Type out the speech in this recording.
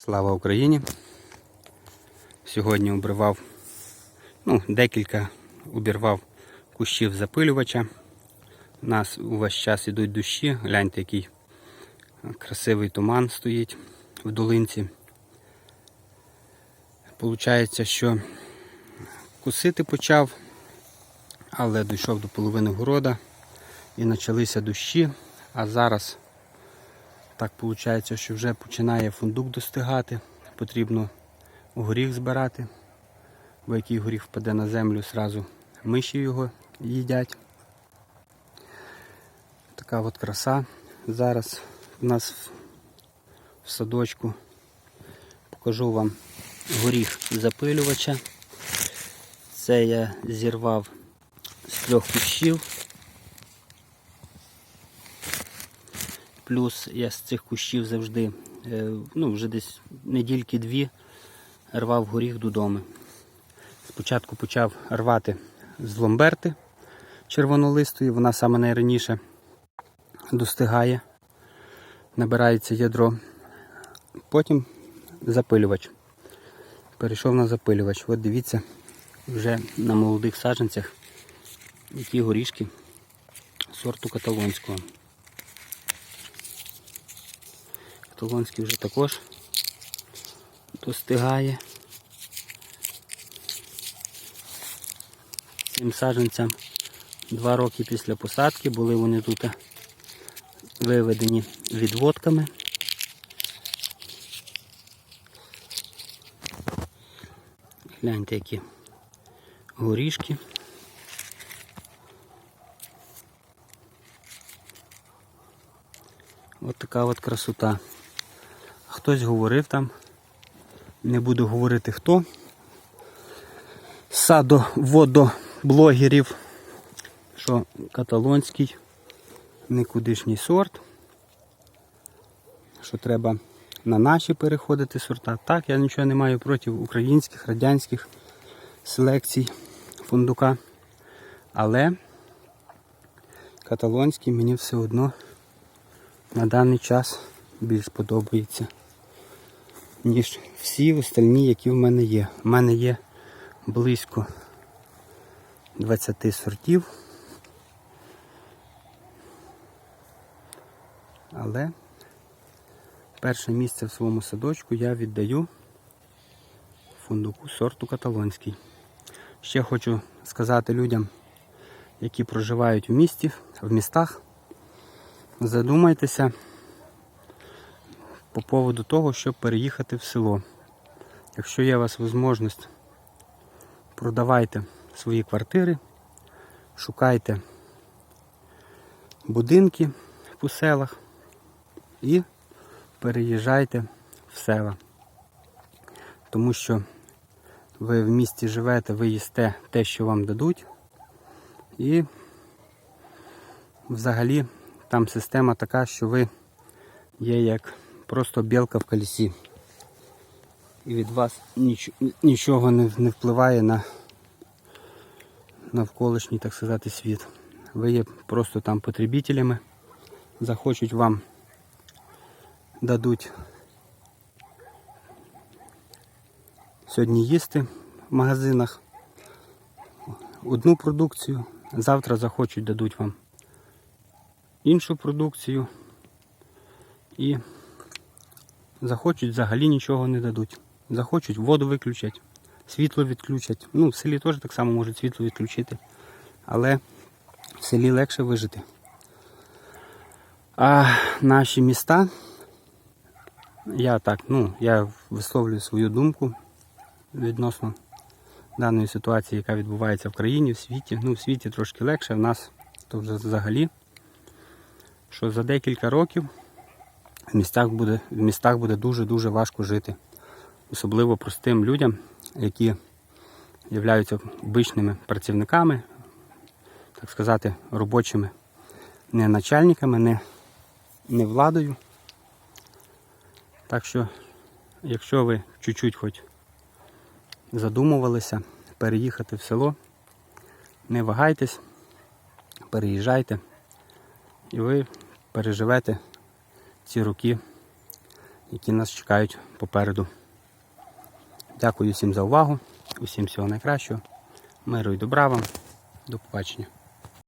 Слава Україні! Сьогодні обривав, ну, декілька обірвав кущів запилювача. У нас увесь час ідуть дощі. Гляньте, який красивий туман стоїть в долинці. Получається, що косити почав, але дійшов до половини города і почалися дощі, а зараз так виходить, що вже починає фундук достигати. Потрібно горіх збирати, бо який горіх впаде на землю, зразу миші його їдять. Така от краса. Зараз у нас в садочку покажу вам горіх запилювача. Це я зірвав з трьох кущів. Плюс я з цих кущів завжди, е, ну вже десь недільки-дві рвав горіх додому. Спочатку почав рвати з ломберти червонолистої, вона саме найраніше достигає, набирається ядро. Потім запилювач. Перейшов на запилювач. От дивіться, вже на молодих саджанцях які горішки сорту каталонського. Каталонський вже також достигає. Цим саджанцям два роки після посадки були вони тут виведені відводками. Гляньте, які горішки. От така от красота. Хтось говорив там, не буду говорити хто. Садоводоблогерів, що каталонський никудишній сорт, що треба на наші переходити сорта. Так, я нічого не маю проти українських, радянських селекцій фундука. Але каталонський мені все одно на даний час більш подобається, ніж всі остальні, які в мене є. У мене є близько 20 сортів. Але перше місце в своєму садочку я віддаю фундуку сорту каталонський. Ще хочу сказати людям, які проживають в місті, в містах. Задумайтеся по поводу того, щоб переїхати в село. Якщо є у вас можливість, продавайте свої квартири, шукайте будинки у селах і переїжджайте в села. Тому що ви в місті живете, ви їсте те, що вам дадуть. І взагалі там система така, що ви є як просто білка в колесі. І від вас ніч, нічого не, не впливає на навколишній, так сказати, світ. Ви є просто там потребителями. Захочуть вам дадуть сьогодні їсти в магазинах одну продукцію, завтра захочуть дадуть вам іншу продукцію і захочуть взагалі нічого не дадуть. Захочуть воду виключать, світло відключать. Ну, в селі теж так само можуть світло відключити, але в селі легше вижити. А наші міста, я так, ну, я висловлюю свою думку відносно даної ситуації, яка відбувається в країні, в світі. Ну, в світі трошки легше, в нас то вже взагалі що за декілька років в містах буде, в містах буде дуже-дуже важко жити. Особливо простим людям, які являються обичними працівниками, так сказати, робочими, не начальниками, не, не владою. Так що, якщо ви чуть-чуть хоч задумувалися переїхати в село, не вагайтесь, переїжджайте і ви переживете ці роки які нас чекають попереду. Дякую всім за увагу, усім всього найкращого. Миру і добра вам. До побачення.